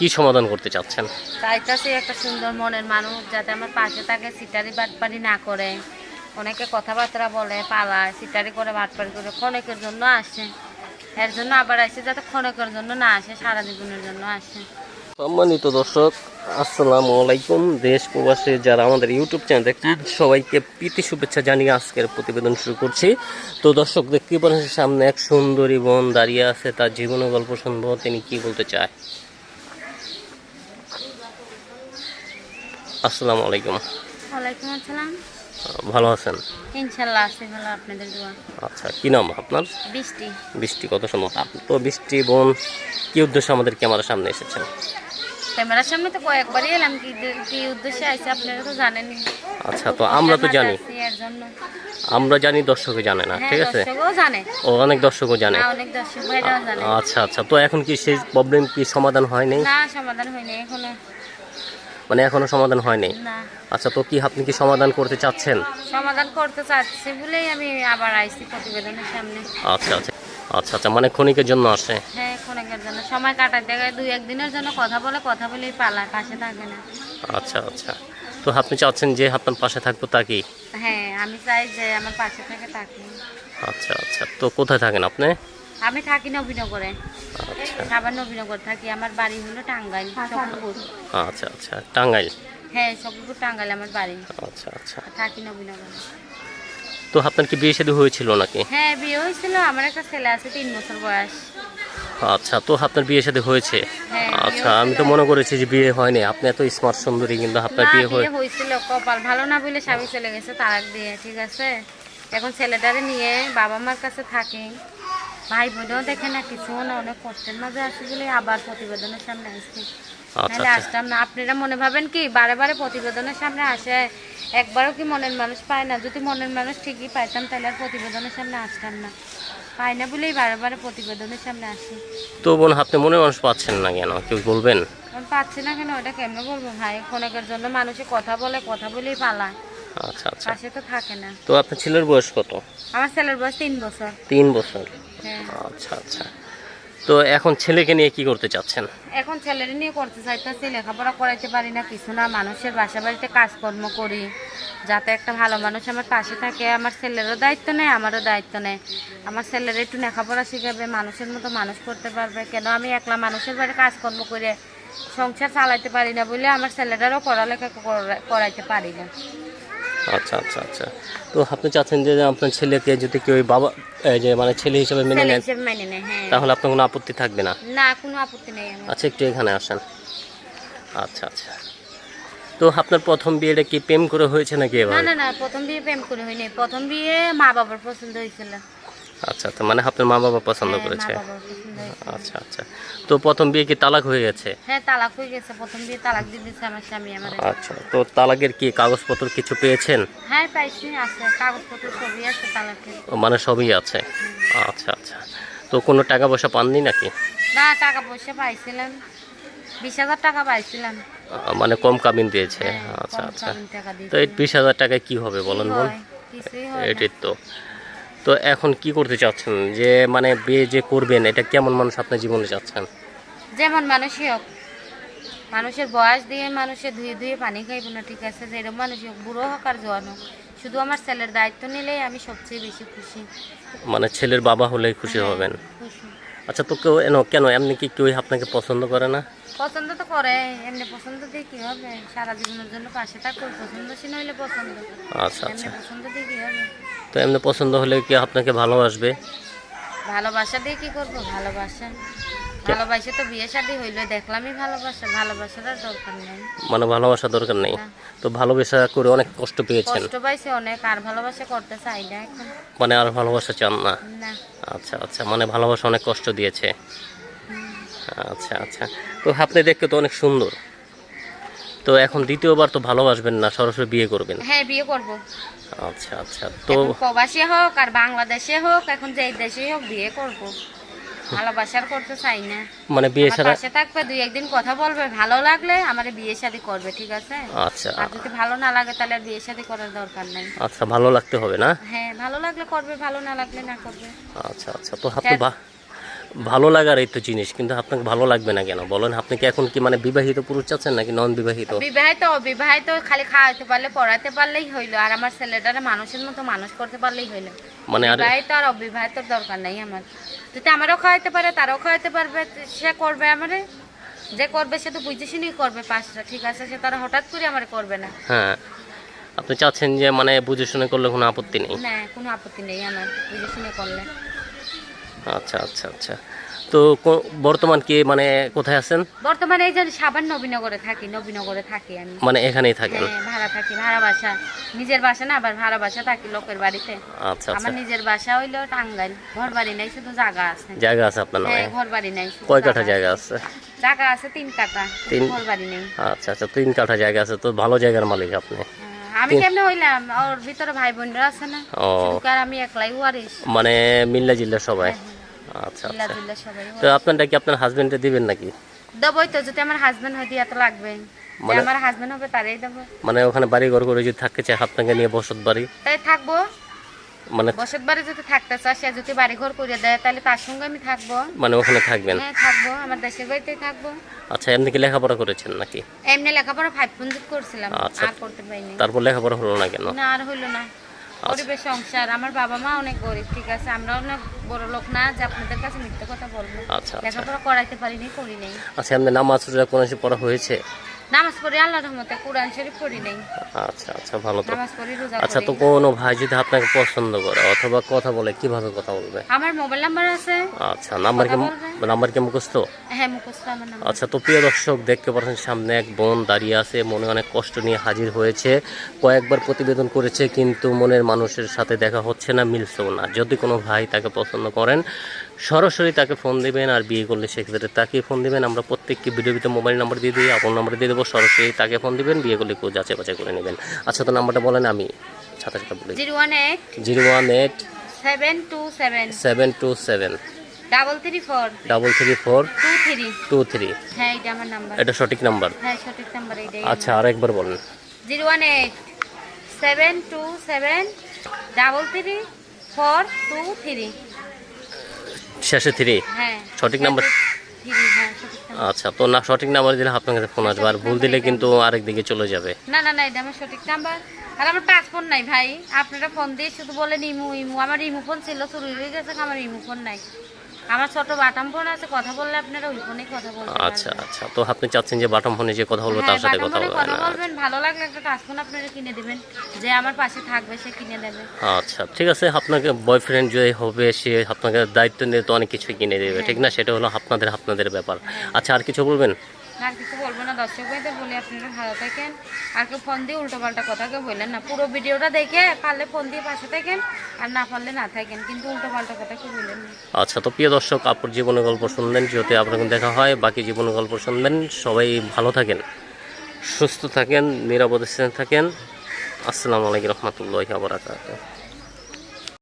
কি সমাধান করতে চাচ্ছেন? চাইতেছি একটা সুন্দর মনের মানুষ যাতে আমার পাশে থাকে সিটারি বাটপারি না করে। অনেকে কথাবার্তা বলে পালায় সিটারি করে বাটপারি করে ক্ষণিকের জন্য আসে। এর জন্য আবার আসে যাতে ক্ষণিকের জন্য না আসে সারা জীবনের জন্য আসে। সম্মানিত দর্শক আসসালামু আলাইকুম। দেশ প্রবাসী যারা আমাদের ইউটিউব চ্যানেল দেখছেন সবাইকে প্রীতি শুভেচ্ছা জানিয়ে আজকের প্রতিবেদন শুরু করছি। তো দর্শক দেখতে পাচ্ছেন সামনে এক সুন্দরী বোন দাঁড়িয়ে আছে তার জীবনের গল্প শুনব। তিনি কি বলতে চায়? আসসালামু আলাইকুম। ওয়ালাইকুম আসসালাম। ভালো আছেন? ইনশাল্লাহ আছি ভালো আপনাদের দোয়া। আচ্ছা কি নাম আপনার? বৃষ্টি। বৃষ্টি কত সুন্দর আপনি তো বৃষ্টি বোন কি উদ্দেশ্যে আমাদের ক্যামেরার সামনে এসেছেন? ক্যামেরার সামনে তো কয়েকবারই এলাম কি কি উদ্দেশ্যে আসছে আপনারা তো জানেনই আচ্ছা তো আমরা তো জানি। আমরা জানি দর্শকে জানে না হ্যাঁ ঠিক আছে? দর্শকও জানে। ও অনেক দর্শকও জানে। আচ্ছা আচ্ছা তো এখন কি সেই প্রবলেম কি সমাধান হয়নি? না সমাধান হয়নি এখনও মানে এখনও সমাধান হয়নি? আচ্ছা তো কি আপনি কি সমাধান করতে চাচ্ছেন? সমাধান করতে চাচ্ছি বলেই আমি আবার আইছি প্রতিবেদনের সামনে। আচ্ছা আচ্ছা। আচ্ছা আচ্ছা মানে ক্ষণিকের জন্য আসে? হ্যাঁ ক্ষণিকের জন্য। সময় কাটাতে গেলে দুই একদিনের জন্য কথা বলে কথা বলেই পালায় পাশে থাকে না। আচ্ছা আচ্ছা। তো আপনি চাচ্ছেন যে আপনার পাশে থাকব তা কি? হ্যাঁ আমি চাই যে আমার পাশে থেকে থাকি আচ্ছা আচ্ছা। তো কোথায় থাকেন আপনি? আমি থাকি নবীনগরে। আচ্ছা। সাবান নবীনগর থাকি আমার বাড়ি হলো টাঙ্গাইল সকলপুর আচ্ছা আচ্ছা। টাঙ্গাইল? হ্যাঁ সকলপুর টাঙ্গাইল আমার বাড়ি। আচ্ছা আচ্ছা। থাকি নবীনগরে। তো আপনার কি বিয়ে শাদী হয়েছিল নাকি? হ্যাঁ বিয়ে হয়েছিল। আমার একটা ছেলে আছে তিন বছর বয়স। আচ্ছা তো আপনার বিয়ে শাদী হয়েছে? হ্যাঁ, আচ্ছা আমি তো মনে করেছি যে বিয়ে হয়নি। আপনি এত স্মার্ট সুন্দরী কিন্তু আপনার বিয়ে হয়েছিল কপাল ভালো না বলে স্বামী চলে গেছে তালাক দিয়ে ঠিক আছে? এখন ছেলেটারে নিয়ে বাবা মার কাছে থাকি। ভাই বোনও দেখে না কিছু না অনেক কষ্টের মাঝে আসি বলে আবার প্রতিবেদনের সামনে আসছি আচ্ছা নাহলে আচ্ছা। আসতাম না। আপনারা মনে ভাবেন কি বারে বারে প্রতিবেদনের সামনে আসে একবারও কি মনের মানুষ পায় না? যদি মনের মানুষ ঠিকই পাইতাম তাহলে আর প্রতিবেদনের সামনে আসতাম না। পাই না বলেই বারে বারে প্রতিবেদনের সামনে আসি। তো বোন আপনি মনে মানুষ পাচ্ছেন না কেন? কেউ বলবেন? পাচ্ছি না কেন? ওটা কেমনে বলব ভাই? ক্ষণিকের জন্য মানুষে কথা বলে কথা বলেই পালায়। আচ্ছা আচ্ছা। পাশে তো থাকে না। তো আপনার ছেলের বয়স কত? আমার ছেলের বয়স তিন বছর। তিন বছর। আচ্ছা আচ্ছা। তো এখন ছেলেকে নিয়ে কি করতে চাচ্ছেন? এখন ছেলের নিয়ে করতে চাইতেছি লেখাপড়া করাইতে পারি না কিছু না। মানুষের বাসা বাড়িতে কাজকর্ম করি যাতে একটা ভালো মানুষ আমার পাশে থাকে। আমার ছেলেরও দায়িত্ব নেয় আমারও দায়িত্ব নেয় আমার ছেলের একটু লেখাপড়া শিখাবে মানুষের মতো মানুষ করতে পারবে। কেন আমি একলা মানুষের বাড়ি কাজকর্ম করে সংসার চালাইতে পারি না বলে আমার ছেলেটারও পড়ালেখা করা- করাইতে পারি না। আচ্ছা আচ্ছা আচ্ছা। তো আপনি চাচ্ছেন যে আপনার ছেলেকে যদি কেউ বাবা যে মানে ছেলে হিসেবে মেনে নেন হ্যাঁ। তাহলে আপনার কোনো আপত্তি থাকবে না? না কোনো আপত্তি নেই আচ্ছা একটু এখানে আসেন। আচ্ছা আচ্ছা। তো আপনার প্রথম বিয়েটা কি প্রেম করে হয়েছে নাকি না না প্রথম বিয়ে প্রেম করে হয়নি। প্রথম বিয়ে মা বাবার পছন্দ হয়েছিল। আচ্ছা আচ্ছা মানে আপনার মা বাবা পছন্দ হ্যাঁ, করেছে। বাবার পছন্দ হয়েছিল। আচ্ছা আচ্ছা। তো প্রথম বিয়ে কি তালাক হয়ে গেছে? হ্যাঁ তালাক হয়ে গেছে। প্রথম বিয়ে তালাক দিয়ে দিচ্ছে আমার স্বামী আমার। আচ্ছা তো তালাকের কি কাগজপত্র কিছু পেয়েছেন? হ্যাঁ পাইছি আছে। কাগজপত্র ছবি আছে তালাকের। মানে সবই আছে? আচ্ছা আচ্ছা। তো কোনো টাকা পয়সা পাননি নাকি? না টাকা পয়সা পাইছিলাম। বিশ হাজার টাকা পাইছিলাম। মানে কম কামিন দিয়েছে? হ্যাঁ, আচ্ছা আচ্ছা। তো এই বিশ হাজার টাকায় কি হবে বলেন বল। এটাই তো। তো এখন কি করতে চাচ্ছেন? যে মানে বিয়ে যে করবেন এটা কেমন মানুষ আপনার জীবনে চাচ্ছেন? যেমন মানুষই হোক। মানুষের বয়স দিয়ে মানুষের ধুয়ে ধুয়ে পানি খাইব না ঠিক আছে? যেরকম মানুষই হোক বুড়ো হোক আর জোয়ান হোক। শুধু আমার ছেলের দায়িত্ব নিলেই আমি সবচেয়ে বেশি খুশি। মানে ছেলের বাবা হলেই খুশি হ্যাঁ, হবেন? আচ্ছা তো কেউ এনো কেন? এমনি কি কেউ আপনাকে পছন্দ করে না? পছন্দ তো করে এমনি পছন্দ দিয়ে কি হবে? সারা জীবনের জন্য পাশে থাকবে পছন্দসীন হইলে পছন্দ। আচ্ছা আচ্ছা। পছন্দ দিয়ে কি হবে? তো এমনি পছন্দ হলে কি আপনাকে ভালোবাসবে? ভালোবাসা দিয়ে কি করব? ভালোবাসা। ভালোবাসা তো বিয়ে শাদী হইল দেখলামই ভালোবাসা ভালোবাসার দরকার নেই। মানে ভালোবাসা দরকার নেই। তো ভালোবাসা করে অনেক কষ্ট পেয়েছেন। কষ্ট পাইছে অনেক আর ভালোবাসা করতে চাই না এখন। মানে আর ভালোবাসা চান না? না। আচ্ছা আচ্ছা মানে ভালোবাসা অনেক কষ্ট দিয়েছে। আচ্ছা আচ্ছা। তো আপনি দেখতে তো অনেক সুন্দর। তো এখন দ্বিতীয়বার তো ভালোবাসবেন না সরাসরি বিয়ে করবেন। হ্যাঁ বিয়ে করব। আচ্ছা আচ্ছা। তো প্রবাসী হোক আর বাংলাদেশে হোক এখন যে দেশে হোক বিয়ে করব। ভালোবাসার করতে চাই না। মানে বিয়ে ছাড়া পাশে থাকবে দুই একদিন কথা বলবে ভালো লাগলে আমার বিয়ে শাদী করবে ঠিক আছে? আচ্ছা। আর যদি ভালো না লাগে তাহলে আর বিয়ে শাদী করার দরকার নাই। আচ্ছা ভালো লাগতে হবে না? হ্যাঁ ভালো লাগলে করবে ভালো না লাগলে না করবে। আচ্ছা আচ্ছা তো আপনি তো বা- ভালো লাগার এই তো জিনিস কিন্তু আপনাকে ভালো লাগবে না কেন? বলেন আপনি কি এখন কি মানে বিবাহিত পুরুষ চাচ্ছেন নাকি নন বিবাহিত বিবাহিত অবিবাহিত খালি খাওয়াইতে পারলে পড়াতে পারলেই হইল আর আমার ছেলেটারে মানুষের মতো মানুষ করতে পারলেই হইল। মানে আর বিবাহিত আর অবিবাহিত দরকার নাই আমার। যদি আমারও খাওয়াইতে পারে তারও খাওয়াইতে পারবে সে করবে আমারে। যে করবে সে তো বুঝে শুনেই করবে পাঁচটা ঠিক আছে সে তারা হঠাৎ করে আমার করবে না। হ্যাঁ আপনি চাচ্ছেন যে মানে বুঝে শুনে করলে কোনো আপত্তি নেই? না কোনো আপত্তি নেই আমার বুঝে শুনে করলে। আচ্ছা আচ্ছা আচ্ছা। তো বর্তমান কি মানে কোথায় আছেন? বর্তমানে এই যে সাবান নবীনগরে থাকি নবীনগরে থাকি আমি। মানে এখানেই থাকেন? হ্যাঁ ভাড়া থাকি ভাড়া বাসা। নিজের বাসা না আবার ভাড়া বাসা থাকি লোকের বাড়িতে। আচ্ছা আচ্ছা। আমার নিজের বাসা হইল টাঙ্গাইল। ঘর বাড়ি নাই শুধু জায়গা আছে। জায়গা আছে আপনার নামে? হ্যাঁ ঘর বাড়ি নাই কয় কাঠা জায়গা আছে। জায়গা আছে তিন কাঠা তিন- ঘর বাড়ি নেই। আচ্ছা আচ্ছা তিন কাঠা জায়গা আছে তো ভালো জায়গার মালিক আপনি। হ্যাঁ, আমি কেমনে হইলাম? ওর ভিতরে ভাই বোনরা আছে না? ও। আর আমি একলাই ওয়ারিস মানে মিল্লা জিল্লা সবাই? আচ্ছা মিল্লা জিল্লা সবাই তো আপনারটা কি আপনার হাজবেন্ডে দিবেন নাকি? দেবই তো যদি আমার হাজবেন্ড হয় দিয়া তো লাগবে। মানে- আমার হাজবেন্ড হবে তারই দেবো। মানে ওখানে বাড়ি ঘর করে যদি থাকতে চাই আপনাকে নিয়ে বসত বাড়ি। তাই থাকব? মানে বসত বাড়ি যদি থাকতে চায় সে যদি বাড়ি ঘর করে দেয় তাহলে তার সঙ্গে আমি থাকব। মানে ওখানে থাকবেন? হ্যাঁ থাকব আমার দেশের বাড়িতেই থাকব। আচ্ছা এমনি কি লেখাপড়া করেছেন নাকি? এমনি লেখাপড়া ফাইভ পর্যন্ত করছিলাম আচ্ছা। আর করতে পারিনি। তারপর লেখাপড়া হলো না কেন? না আর হইল না। পরিবেশ সংসার আমার বাবা মা অনেক গরিব ঠিক আছে? আমরা অনেক বড় লোক না যে আপনাদের কাছে মিথ্যে কথা বলব। আচ্ছা আচ্ছা। লেখাপড়া করাইতে পারিনি করি নাই। আচ্ছা এমনি নামাজ রোজা কোন পড়া হয়েছে? নামাজ পড়ি আল্লাহর রহমতে কোরআন শরীফ পড়ি নাই। আচ্ছা আচ্ছা ভালো তো। আচ্ছা তো কোনো ভাই যদি আপনাকে পছন্দ করে অথবা কথা বলে কীভাবে কথা বলবে? আমার মোবাইল নাম্বার আছে। আচ্ছা নাম্বার কি নাম্বার কি মুখস্থ? হ্যাঁ মুখস্থ আমার নাম্বার। আচ্ছা তো প্রিয় দর্শক দেখতে পাচ্ছেন সামনে এক বোন দাঁড়িয়ে আছে মনে অনেক কষ্ট নিয়ে হাজির হয়েছে। কয়েকবার প্রতিবেদন করেছে কিন্তু মনের মানুষের সাথে দেখা হচ্ছে না মিলছেও না। যদি কোনো ভাই তাকে পছন্দ করেন সরাসরি তাকে ফোন দিবেন আর বিয়ে করলে সেক্ষেত্রে তাকে ফোন দিবেন। আমরা প্রত্যেককে ভিডিও ভিতরে মোবাইল নাম্বার দিয়ে দিই আপন নাম্বার দিয়ে দেবো সরাসরি তাকে ফোন দিবেন বিয়ে করলে কেউ যাচাই বাছাই করে নেবেন। আচ্ছা তো নাম্বারটা বলেন আমি ছাতা zero one eight zero one eight seven two seven seven two seven double three four double three four two three two three হ্যাঁ এটা আমার নাম্বার। এটা সঠিক নাম্বার? হ্যাঁ সঠিক নাম্বার এইটাই। আচ্ছা আরেকবার বলেন। Zero one eight seven two seven double three four two three শেষে থ্রি? হ্যাঁ সঠিক নাম্বার? থ্রি হ্যাঁ সঠিক নাম্বার আচ্ছা তো না, সঠিক নাম্বার দিলে আপনার কাছে ফোন আসবে। আর ভুল দিলে কিন্তু আরেক দিকে চলে যাবে। না না না, এটা আমার সঠিক নাম্বার। আর আমার পাসপোর্ট নাই ভাই। আপনারা ফোন দিয়ে শুধু বলেন ইমু ইমু। আমার ইমু ফোন ছিল, চুরি হয়ে গেছে, আমার ইমু ফোন নাই। আমার ছোট বাটাম ফোন আছে কথা বললে আপনারা ওই ফোনেই কথা বলবেন আচ্ছা আচ্ছা। তো আপনি চাচ্ছেন যে বাটাম ফোনে যে কথা বলব তার সাথে কথা বলবেন হ্যাঁ, কথা বলবেন ভালো লাগলে একটা টাচ ফোন আপনারা কিনে দিবেন যে আমার পাশে থাকবে সে কিনে দেবে। আচ্ছা ঠিক আছে আপনাকে বয়ফ্রেন্ড যে হবে সে আপনাকে দায়িত্ব নিয়ে তো অনেক কিছু কিনে দেবে ঠিক না? সেটা হলো আপনাদের আপনাদের ব্যাপার। আচ্ছা আর কিছু বলবেন? আর কিছু বলব না, দর্শক ভাইদের বলি, আপনারা ভালো থাকেন। আর কেউ ফোন দিয়ে উল্টো পাল্টা কথা কেউ বললেন না। পুরো ভিডিওটা দেখে পারলে ফোন দিয়ে পাশে থাকেন, আর না পারলে না থাকেন, কিন্তু উল্টো পাল্টা কথা কেউ বললেন না। আচ্ছা তো প্রিয় দর্শক, আপুর জীবনের গল্প শুনবেন যেহেতু আপনাকে দেখা হয়, বাকি জীবনের গল্প শুনবেন। সবাই ভালো থাকেন, সুস্থ থাকেন, নিরাপদে থাকেন। আসসালামু আলাইকুম রহমতুল্লাহ আবরাকাত